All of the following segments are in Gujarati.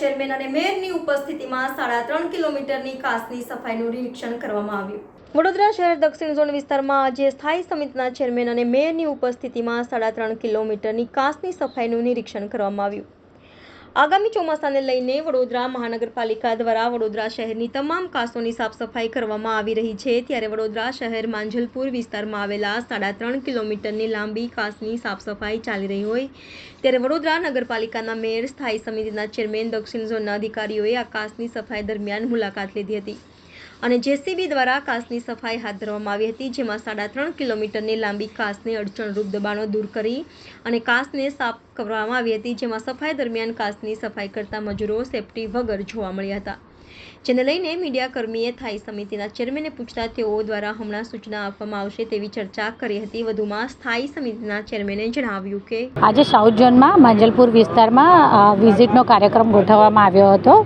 ચેરમેન અને મેયરની ઉપસ્થિતિમાં સાડા ત્રણ કિલોમીટરની કાસની સફાઈનું નિરીક્ષણ કરવામાં આવ્યું. વડોદરા શહેર દક્ષિણ ઝોન વિસ્તારમાં આજે સ્થાયી સમિતિના ચેરમેન અને મેયરની ઉપસ્થિતિમાં સાડા ત્રણ કિલોમીટરની કાસની સફાઈનું નિરીક્ષણ કરવામાં આવ્યું. આગામી ચોમાસાને લઈને વડોદરા મહાનગરપાલિકા દ્વારા વડોદરા શહેરની તમામ કાસોની સાફ સફાઈ કરવામાં આવી રહી છે. ત્યારે વડોદરા શહેર માંજલપુર વિસ્તારમાં આવેલા સાડા ત્રણ કિલોમીટરની લાંબી કાસની સાફ સફાઈ ચાલી રહી હોય. ત્યારે વડોદરા નગરપાલિકાના મેયર, સ્થાયી સમિતિના ચેરમેન, દક્ષિણ ઝોનના અધિકારીઓએ આ કાસની સફાઈ દરમિયાન મુલાકાત લીધી હતી. અને જેસીબી દ્વારા કાસની સફાઈ હાથ ધરવામાં આવી હતી, જેમાં સાડા ત્રણ કિલોમીટરની લાંબી કાસને અડચણરૂપ દબાણો દૂર કરી અને કાસને સાફ કરવામાં આવી હતી, જેમાં સફાઈ દરમિયાન કાસની સફાઈ કરતા મજૂરો સેફટી વગર જોવા મળ્યા હતા. જેને લઈને મીડિયાકર્મીએ થાઈ સમિતિના ચેરમેને પૂછતા, તેઓ દ્વારા હમણાં સૂચના આપવામાં આવશે તેવી ચર્ચા કરી હતી. વધુમાં સ્થાયી સમિતિના ચેરમેને જણાવ્યું કે આજે સાઉથ ઝોનમાં માંજલપુર વિસ્તારમાં વિઝિટનો કાર્યક્રમ ગોઠવવામાં આવ્યો હતો.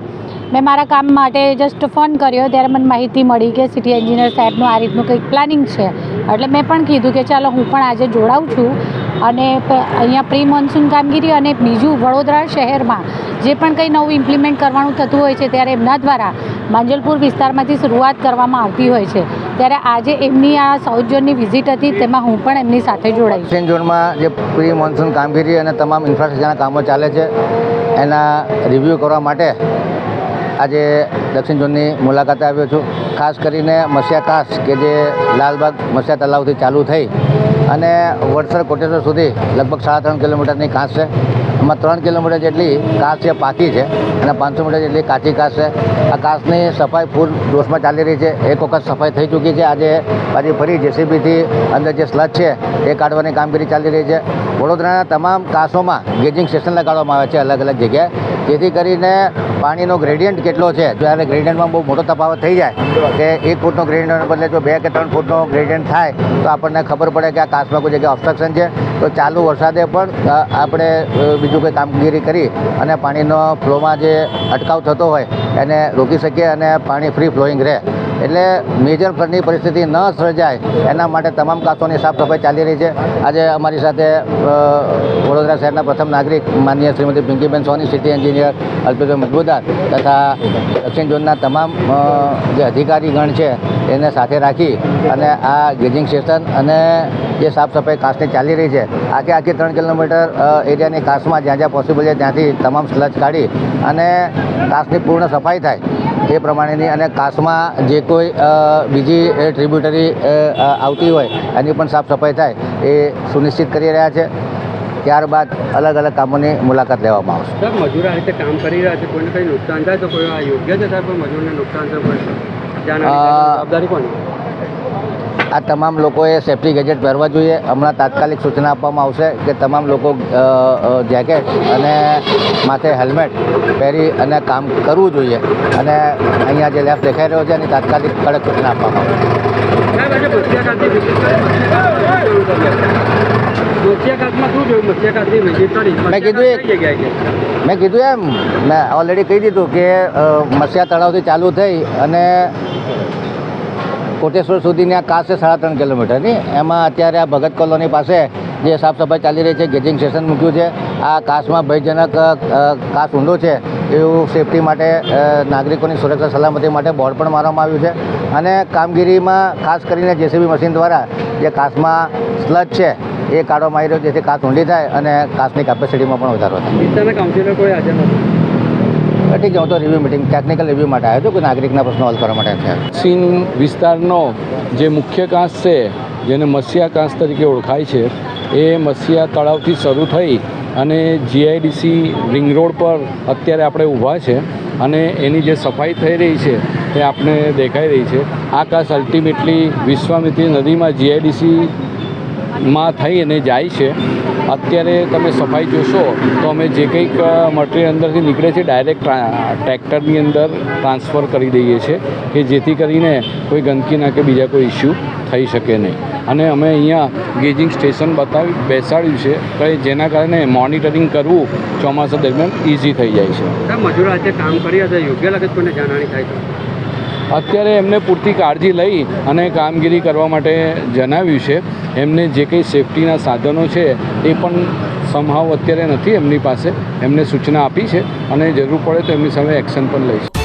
મેં મારા કામ માટે જસ્ટ ફોન કર્યો, ત્યારે મને માહિતી મળી કે સિટી એન્જિનિયર સાહેબનું આ રીતનું કંઈક પ્લાનિંગ છે. એટલે મેં પણ કીધું કે ચાલો હું પણ આજે જોડાઉં છું. અને અહીંયા પ્રી મોન્સૂન કામગીરી અને બીજું વડોદરા શહેરમાં જે પણ કંઈ નવું ઇમ્પ્લિમેન્ટ કરવાનું થતું હોય છે, ત્યારે એમના દ્વારા માંજલપુર વિસ્તારમાંથી શરૂઆત કરવામાં આવતી હોય છે. ત્યારે આજે એમની આ સાઉથ ઝોનની વિઝિટ હતી, તેમાં હું પણ એમની સાથે જોડાઈ દક્ષિણ ઝોનમાં જે પ્રી મોન્સૂન કામગીરી અને તમામ ઇન્ફ્રાસ્ટ્રક્ચરના કામો ચાલે છે, એના રિવ્યૂ કરવા માટે આજે દક્ષિણ ઝોનની મુલાકાતે આવ્યો છું. ખાસ કરીને મસિયા કાસ, કે જે લાલબાગ મસિયા તલાવથી ચાલુ થઈ અને વડસર કોટેશ્વર સુધી લગભગ સાડા ત્રણ કિલોમીટરની કાંસ છે. એમાં ત્રણ કિલોમીટર જેટલી કાસ છે, પાકી છે અને પાંચસો મીટર જેટલી કાચી કાસ છે. આ કાસની સફાઈ ફૂલ જોશમાં ચાલી રહી છે. એક વખત સફાઈ થઈ ચૂકી છે. આજે પાછી ફરી જેસીબીથી અંદર જે સ્લચ છે, એ કાઢવાની કામગીરી ચાલી રહી છે. વડોદરાના તમામ કાસોમાં ગેજિંગ સ્ટેશન લગાડવામાં આવે છે અલગ અલગ જગ્યાએ. જેથી કરીને પાણીનો ગ્રેડિયન્ટ કેટલો છે જ્યારે ગ્રેડિયન્ટમાં બહુ મોટો તફાવત થઈ જાય, કે એક ફૂટનો ગ્રેડિયન્ટ બદલે જો બે કે ત્રણ ફૂટનો ગ્રેડિયન્ટ થાય, તો આપણને ખબર પડે કે આ કાસમાં કોઈ જગ્યાએ ઓબ્સ્ટ્રક્શન છે. તો ચાલુ વરસાદે પણ આપણે બીજું કોઈ કામગીરી કરી અને પાણીનો ફ્લોમાં જે અટકાવ થતો હોય, એને રોકી શકીએ અને પાણી ફ્રી ફ્લોઈંગ રહે. એટલે મેજર ફ્લડની પરિસ્થિતિ ન સર્જાય, એના માટે તમામ કાંતોની સાફ સફાઈ ચાલી રહી છે. આજે અમારી સાથે વડોદરા શહેરના પ્રથમ નાગરિક માનનીય શ્રીમતી પિંકીબેન સોની, સિટી એન્જિનિયર અલ્પેશભાઈ મજબૂદાર તથા દક્ષિણ ઝોનના તમામ જે અધિકારીગણ છે, એને સાથે રાખી અને આ ગેજિંગ સ્ટેશન અને જે સાફ સફાઈ કાંસની ચાલી રહી છે. આખે આખી ત્રણ કિલોમીટર એરિયાની કાંસમાં જ્યાં જ્યાં પોસિબલ છે ત્યાંથી તમામ સ્લજ કાઢી અને કાંસની પૂર્ણ સફાઈ થાય એ પ્રમાણેની અને કાસમાં જે કોઈ બીજી ટ્રિબ્યુટરી આવતી હોય એની પણ સાફ સફાઈ થાય એ સુનિશ્ચિત કરી રહ્યા છે. ત્યારબાદ અલગ અલગ કામોની મુલાકાત લેવામાં આવશે. સાહેબ મજૂર આ રીતે કામ કરી રહ્યા છે કોઈને કંઈ નુકસાન થાય તો કોઈ યોગ્ય છે સાહેબ મજૂરને નુકસાન થાય જવાબદારી કોની? આ તમામ લોકોએ સેફ્ટી ગેજેટ પહેરવા જોઈએ. હમણાં તાત્કાલિક સૂચના આપવામાં આવશે કે તમામ લોકો જેકેટ અને માથે હેલ્મેટ પહેરી અને કામ કરવું જોઈએ. અને અહીંયા જે લેફ્ટ દેખાઈ રહ્યો છે, એની તાત્કાલિક કડક સૂચના આપવામાં આવશે. મેં કીધું મેં કીધું એમ. મેં ઓલરેડી કહી દીધું કે મસિયા તળાવથી ચાલુ થઈ અને કોટેશ્વર સુધીની આ કાસ સાડા ત્રણ કિલોમીટરની એમાં અત્યારે આ ભગત કોલોની પાસે જે સાફ સફાઈ ચાલી રહી છે, ગેજિંગ સ્ટેશન મૂક્યું છે, આ કાસમાં ભયજનક કાસ ઊંડો છે, એવું સેફટી માટે નાગરિકોની સુરક્ષા સલામતી માટે બોર્ડ પણ મારવામાં આવ્યું છે. અને કામગીરીમાં ખાસ કરીને જેસીબી મશીન દ્વારા જે કાસમાં સ્લજ છે, એ કાઢવામાં આવી રહ્યો જેથી કાસ ઊંડી થાય અને કાસની કેપેસિટીમાં પણ વધારો થાય વિસ્તારના કાઉન્સિલર કોઈ હાજર નથી ઠીક છે હું તો રિવ્યુ મિટિંગ ટેકનિકલ રિવ્યુ માટે આવ્યો હતો કોઈ નાગરિકના પ્રશ્નો હલ કરવા માટે થયા સીન વિસ્તારનો જે મુખ્ય કાંસ છે, જેને મસિયા કાંસ તરીકે ઓળખાય છે, એ મસિયા તળાવથી શરૂ થઈ અને જીઆઈડીસી રિંગ રોડ પર અત્યારે આપણે ઊભા છે અને એની જે સફાઈ થઈ રહી છે, એ આપણે દેખાઈ રહી છે. આ કાંસ અલ્ટિમેટલી વિશ્વામિત્રી નદીમાં જીઆઈડીસી માં થઈ અને જાય છે. અત્યારે તમે સફાઈ જોશો તો અમે જે કંઈક મટીરિયલ અંદરથી નીકળે છે ડાયરેક્ટ ટ્રેક્ટરની અંદર ટ્રાન્સફર કરી દઈએ છીએ કે જેથી કરીને કોઈ ગંદકીના કે બીજા કોઈ ઇસ્યુ થઈ શકે નહીં. અને અમે અહીંયા ગેજિંગ સ્ટેશન બતાવી બેસાડ્યું છે કે જેના કારણે મોનિટરિંગ કરવું ચોમાસા દરમિયાન ઇઝી થઈ જાય છે. મજૂરો આજે કામ કરી હતા યોગ્ય લાગે કોઈને જાનહાની થાય અત્યારે એમને પૂરતી કાળજી લઈ અને કામગીરી કરવા માટે જણાવ્યું છે. એમને જે કંઈ સેફટીના સાધનો છે, એ પણ સમહાવ અત્યારે નથી એમની પાસે. એમને સૂચના આપી છે અને જરૂર પડે તો એમની સામે એક્શન પણ લઈશ.